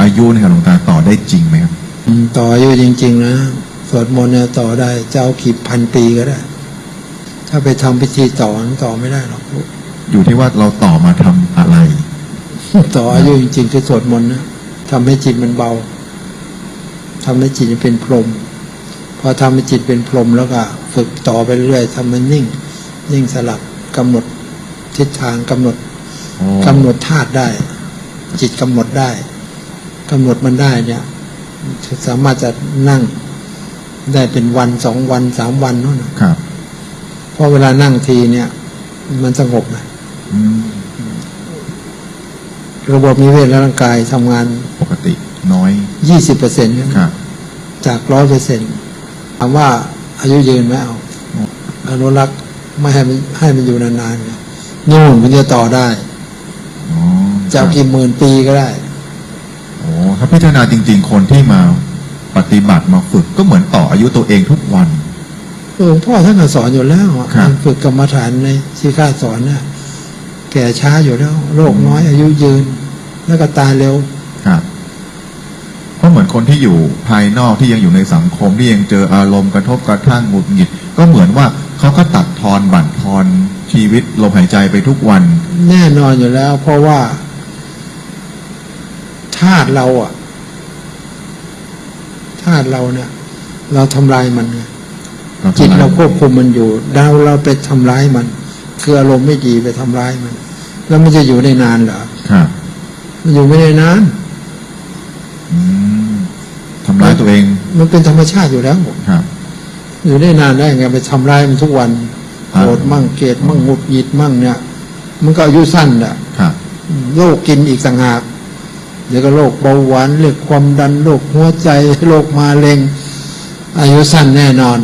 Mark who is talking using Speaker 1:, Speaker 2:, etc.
Speaker 1: อายุนะครับหลวงตาต่อได้จริงไหมครับ
Speaker 2: อืมต่ออายุจริง ๆ นะสวดมนต์เนี่ยต่อได้จะเอาขีดพันปีก็ได้ ถ้าไปทำพิธีต่อมันต่อไม่ได้หรอก
Speaker 1: อยู่ที่ว่าเราต่อมาทำอะไร
Speaker 2: ต่ออายุจริงๆคือสวดมนต์นะทำให้จิตมันเบาทำให้จิตมันเป็นพรหมพอทำให้จิตเป็นพรหมแล้วก็ฝึกต่อไปเรื่อยๆทำมันนิ่ง นิ่งสลับกำหนดทิศทางกำหนด
Speaker 1: โอ้
Speaker 2: กำหนดธาตุได้ จิตกำหนดได้ กำหนดมันได้เนี่ยสามารถจะนั่งได้เป็นวันสองวันสามวันนู่นน่ะ
Speaker 1: ครับ
Speaker 2: เพราะเวลานั่งทีเนี่ย มันสงบนะ
Speaker 1: อืม
Speaker 2: ระบบนิเวศและร่างกายทำงาน
Speaker 1: ปกติน้อย
Speaker 2: ยี่สิบเปอร์เซ็นต์
Speaker 1: ครับ
Speaker 2: จากร้อยเปอร์เซ็นต์ถามว่าอายุยืนไหมเอาอนุรักษ์ไม่ให้มันให้มันอยู่นานๆไงนู่นมันจะต่อได้
Speaker 1: อ๋อ
Speaker 2: จะเอากี่หมื่นปีก็ได้
Speaker 1: โอ้ ถ้าพิจารณาจริง ๆ คนที่มาปฏิบัติมาฝึกก็เหมือนต่ออายุตัวเองทุกวัน
Speaker 2: หลวงพ่อท่านก็สอนอยู่แล้วอะ
Speaker 1: ครับ
Speaker 2: การฝึกกรรมฐานในที่ข้าสอนเนี่ยแก่ช้าอยู่แล้ว โรคน้อยอายุยืน แล้วก็ตายเร็ว
Speaker 1: ครับเพราะเหมือนคนที่อยู่ภายนอกที่ยังอยู่ในสังคมที่ยังเจออารมณ์กระทบกระทั่งหงุดหงิด ก็เหมือนว่าเขาก็ตัดทอนบั่นทอนชีวิตลมหายใจไปทุกวัน
Speaker 2: แน่นอนอยู่แล้ว เพราะว่า ธาตุเราอะธาตุเราเนี่ย เราทำลายมันไงจิตเราควบคุมมันอยู่เราเราไปทำร้ายมัน คืออารมณ์ไม่ดีไปทำร้ายมัน แล้วมันจะอยู่ได้นานเหรอ
Speaker 1: ครับ
Speaker 2: มันอยู่ไม่ได้นาน
Speaker 1: อืมทำร้ายตัวเอง
Speaker 2: มันเป็นธรรมชาติอยู่แล้ว
Speaker 1: ครับ
Speaker 2: อยู่ได้นานได้ไงไปทำร้ายมันทุกวัน
Speaker 1: ครั
Speaker 2: โก
Speaker 1: บ
Speaker 2: รธมั่งเกลียดมั่งหงุดหงิดมั่งเนี่ย มันก็อายุสั้นแหละ
Speaker 1: ครับ
Speaker 2: โรคกินอีกต่างหาก เดี๋ยวก็โรคเบาหวานเรื่องความดันโรคหัวใจโรคมาเร็ง อายุสั้นแน่นอน